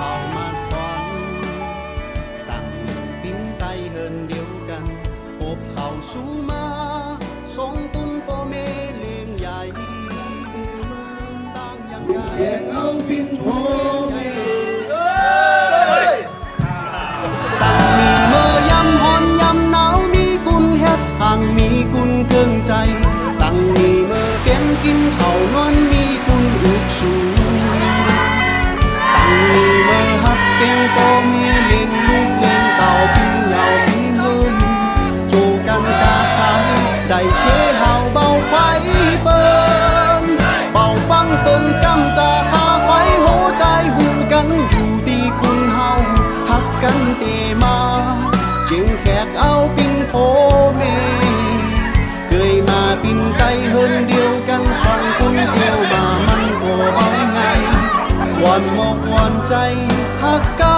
เขามาควันตั้งปิ้นไตเฮินเดียวกันพบเขาสูงมาสงตุนโปเมเลียงใหญ่ตั้งยังไงเอาปิ้นโปเม ฉันตีมาจึงแขกเอาปิงโพเมเคยมาปิงไตเฮินเดียวกันสองคนเดียวมามันโบเอาไงวันมกวันใจหักกัน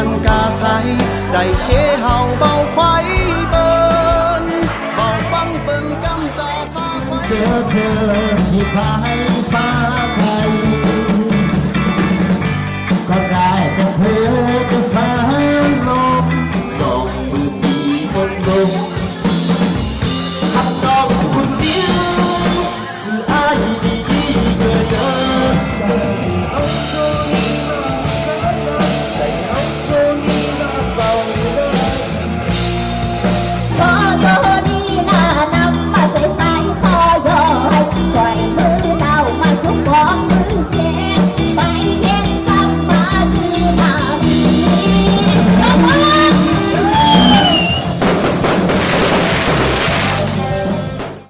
กันกาใคร ได้เชเฮาเบาไฟเบินเบาฟังเปิ้นกำจาพาไฟเจอเธอที่ไป body.